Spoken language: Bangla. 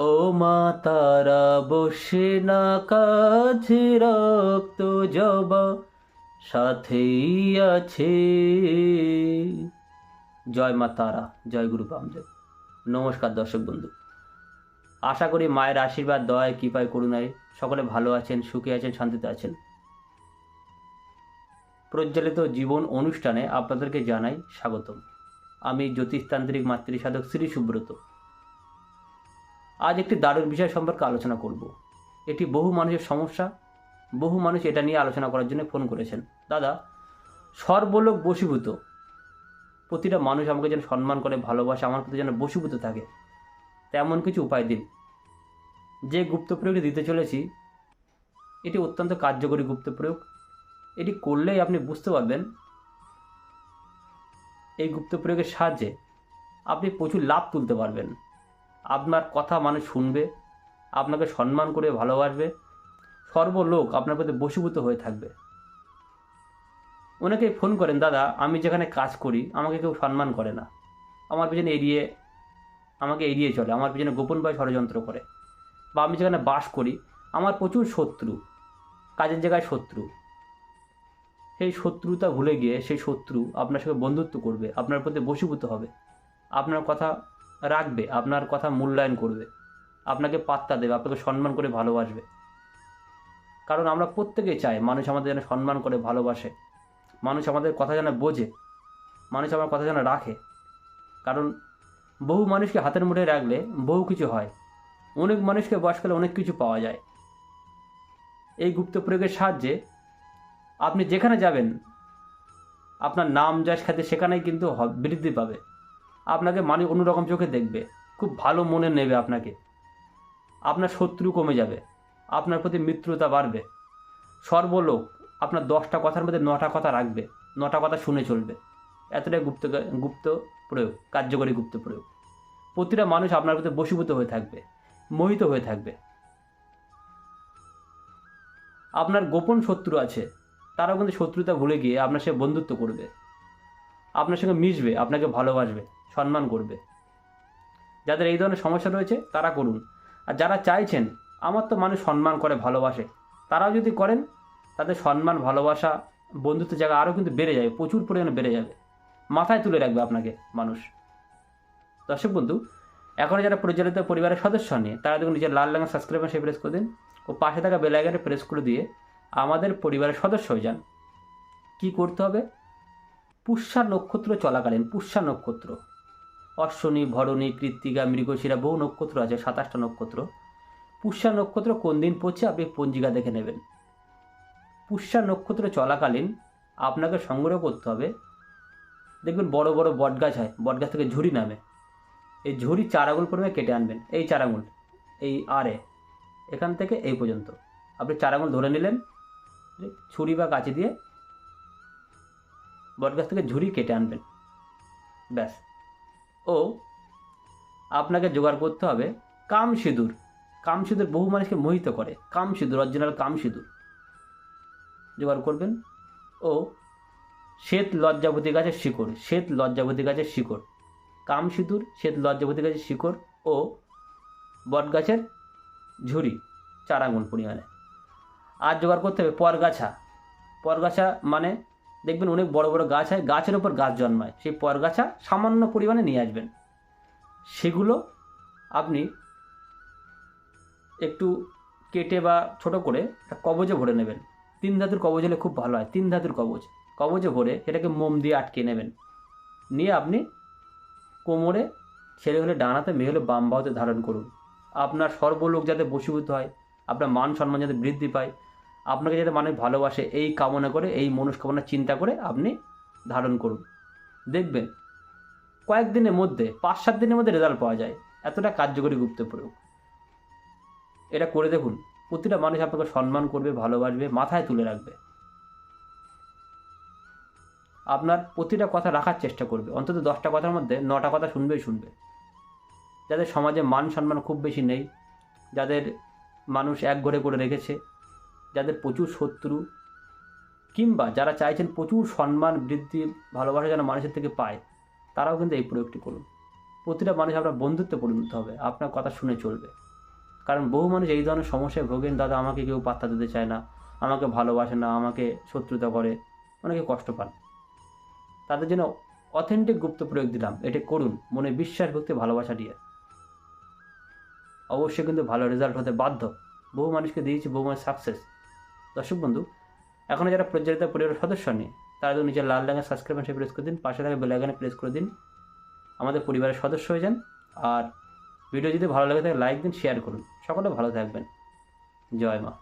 ও মা, তারা বসে না কাছে রক্ত জবা, সাথেই আছে। জয় মা তারা, জয় গুরু বামদেব। নমস্কার দর্শক বন্ধু। আশা করি মায়ের আশীর্বাদ দয় কৃপায়, করুণায় সকলে ভালো আছেন, সুখে আছেন, শান্তিতে আছেন। প্রজ্বলিত জীবন অনুষ্ঠানে আপনাদেরকে জানাই স্বাগতম। আমি জ্যোতিষতান্ত্রিক মাতৃ সাধক শ্রী সুব্রত। আজ একটি দারুণ বিষয় সম্পর্কে আলোচনা করব। এটি বহু মানুষের সমস্যা, বহু মানুষ এটা নিয়ে আলোচনা করার জন্য ফোন করেছেন। দাদা, সর্বলোক বশীভূত। প্রতিটা মানুষ আমাকে যেন সম্মান করে, ভালোবাসে, আমার প্রতি যেন বশীভূত থাকে। তেমন কিছু উপায় দিন। যে গুপ্ত প্রয়োগটি দিতে চলেছি, এটি অত্যন্ত কার্যকরী গুপ্ত প্রয়োগ। এটি করলেই আপনি বুঝতে পারবেন এই গুপ্ত প্রয়োগের সাহায্যে আপনি প্রচুর লাভ তুলতে পারবেন। আপনার কথা মানুষ শুনবে, আপনাকে সম্মান করে ভালোবাসবে, সর্বলোক আপনার প্রতি বশীভূত হয়ে থাকবে। অনেকে ফোন করেন, দাদা, আমি যেখানে কাজ করি, আমাকে কেউ সম্মান করে না। আমার পিছনে এড়িয়ে, আমাকে এড়িয়ে চলে, আমার পিছনে গোপনভাবে ষড়যন্ত্র করে। বা আমি যেখানে বাস করি, আমার প্রচুর শত্রু, কাজের জায়গায় শত্রু। সেই শত্রুতা ভুলে গিয়ে, সেই শত্রু আপনার সঙ্গে বন্ধুত্ব করবে, আপনার প্রতি বশীভূত হবে। আপনার কথা রাখবে, আপনার কথা মূল্যায়ন করবে। আপনাকে পাত্তা দেবে, আপনাকে সম্মান করে ভালোবাসবে। কারণ আমরা প্রত্যেকেই চাই মানুষ আমাদের যেন সম্মান করে, ভালোবাসে। মানুষ আমাদের কথা যেন বোঝে, মানুষ আমার কথা যেন রাখে। কারণ বহু মানুষকে হাতের মুঠে রাখলে বহু কিছু হয়। অনেক মানুষকে বয়স করলে অনেক কিছু পাওয়া যায়। এই গুপ্ত প্রয়োগের সাহায্যে আপনি যেখানে যাবেন, আপনার নাম যশ খ্যাতি সেখানেই কিন্তু বৃদ্ধি পাবে। আপনাকে মানুষ অন্যরকম চোখে দেখবে। খুব ভালো মনে নেবে আপনাকে। আপনার শত্রু কমে যাবে। আপনার প্রতি মিত্রতা বাড়বে। সর্বলোক আপনার দশটা কথার মধ্যে নটা কথা রাখবে। নটা কথা শুনে চলবে। এতটাই গুপ্ত গুপ্ত প্রয়োগ, কার্যকরী গুপ্ত প্রয়োগ। প্রতিটা মানুষ আপনার প্রতি বশীভূত হয়ে থাকবে, মোহিত হয়ে থাকবে। আপনার গোপন শত্রু আছে। তারাও কিন্তু শত্রুতা ভুলে গিয়ে আপনার সে বন্ধুত্ব করবে। আপনার সঙ্গে মিশবে, আপনাকে ভালোবাসবে, সম্মান করবে। যাদের এই ধরনের সমস্যা রয়েছে, তারা করুন। আর যারা চাইছেন, আমার তো মানুষ সম্মান করে, ভালোবাসে, তারাও যদি করেন, তাদের সম্মান, ভালোবাসা, বন্ধুত্বের জায়গা আরও কিন্তু বেড়ে যাবে, প্রচুর পরিমাণে বেড়ে যাবে। মাথায় তুলে রাখবে আপনাকে মানুষ। দর্শক বন্ধু এখন যারা পরিচালিত পরিবারের সদস্য নিয়ে তারা দেখুন নিজের লাল রঙের সাবস্ক্রাইব সে প্রেস করে দিন ও পাশে থাকা বেল প্রেস করে দিয়ে আমাদের পরিবারের সদস্য হয়ে যান। কী করতে হবে? পুষ্যা নক্ষত্র চলাকালীন, পুষ্যা নক্ষত্র। অশ্বনী, ভরণী, কৃত্তিকা, মৃগশিরা, বহু নক্ষত্র আছে, সাতাশটা নক্ষত্র। পুষ্যা নক্ষত্র কোন দিন পড়ছে আপনি পঞ্জিকা দেখে নেবেন। পুষ্যা নক্ষত্র চলাকালীন আপনাকে সংগ্রহ করতে হবে। দেখবেন বড় বড় বটগাছ হয়, বটগাছ থেকে ঝুড়ি নামে। এই ঝুড়ি চার আঙুল পরিমাণে কেটে আনবেন, এই চার আঙুল, এই আরে এখান থেকে এই পর্যন্ত। আপনি চার আঙুল ধরে নিলেন ছুরি বা কাঁচি দিয়ে বটগাছ থেকে ঝুড়ি কেটে আনবেন। ব্যাস। ও, আপনাকে জোগাড় করতে হবে কাম সিঁদুর কাম সিঁদুর বহু মানুষকে মোহিত করে। কাম সিঁদুর অরিজিনাল কাম সিঁদুর জোগাড় করবেন। ও, শ্বেত লজ্জাবতী গাছের শিকড়, শ্বেত লজ্জাবতী গাছের শিকড়। কাম সিঁদুর শ্বেত লজ্জাবতী গাছের শিকড় ও বটগাছের ঝুড়ি, চার পরিমাণে। আর জোগাড় করতে হবে পরগাছা। পরগাছা মানে দেখবেন অনেক বড় বড় গাছ হয়, গাছের ওপর গাছ জন্মায়। সেই পরগাছা সামান্য পরিমাণে নিয়ে আসবেন। সেগুলো আপনি একটু কেটে বা ছোট করে একটা কবজে ভরে নেবেন। তিন ধাতুর কবজ হলে খুব ভালো হয়, তিন ধাতুর কবজ। কবজে ভরে সেটাকে মোম দিয়ে আটকে নেবেন। নিয়ে আপনি কোমরে ছেলে হলে ডানাতে মেয়ে হলে বাম বাহুতে ধারণ করুন। আপনার সর্বলোক যাতে বসীভূত হয়, আপনার মান সম্মান যাতে বৃদ্ধি পায় আপনাকে যাতে মানুষ ভালোবাসে, এই কামনা করে, এই মনস্কামনা, চিন্তা করে আপনি ধারণ করুন। দেখবেন, কয়েকদিনের মধ্যে, পাঁচ সাত দিনের মধ্যে রেজাল্ট পাওয়া যায়। এতটা কার্যকরী গুপ্ত প্রয়োগ। এটা করে দেখুন, প্রতিটা মানুষ আপনাকে সম্মান করবে, ভালোবাসবে, মাথায় তুলে রাখবে। আপনার প্রতিটা কথা রাখার চেষ্টা করবে। অন্তত দশটা কথার মধ্যে নটা কথা শুনবেই শুনবে। যাদের সমাজে মান সম্মান খুব বেশি নেই, যাদের মানুষ এক ঘরে করে রেখেছে যাদের প্রচুর শত্রু, কিংবা যারা চাইছেন প্রচুর সম্মান, বৃদ্ধি, ভালোবাসা যেন মানুষের থেকে পায়, তারাও কিন্তু এই প্রয়োগটি করুন। প্রতিটা মানুষ আপনার বন্ধুত্ব পরিণত হবে, আপনার কথা শুনে চলবে। কারণ বহু মানুষ এই ধরনের সমস্যায় ভোগেন, দাদা, আমাকে কেউ পাত্তা দিতে চায় না, আমাকে ভালোবাসে না, আমাকে শত্রুতা করে। অনেকে কষ্ট পান। তাদের জন্য অথেন্টিক গুপ্ত প্রয়োগ দিলাম, এটা করুন, মনে বিশ্বাস, ভক্তি, ভালোবাসা দিয়ে। অবশ্যই কিন্তু ভালো রেজাল্ট হতে বাধ্য। বহু মানুষকে দিয়েছি, বহু মানুষ সাকসেস দর্শক বন্ধু এখনও যারা প্রজ্বলিত পরিবারের সদস্য নেই তারা তো নিজের লাল রঙের সাবস্ক্রাইব বাটনে প্রেস করে দিন, পাশে থাকা বেল আইকনে প্রেস করে দিন, আমাদের পরিবারের সদস্য হয়ে যান। আর ভিডিও যদি ভালো লাগে তাহলে লাইক দিন শেয়ার করুন। সকলে ভালো থাকবেন। জয় মা।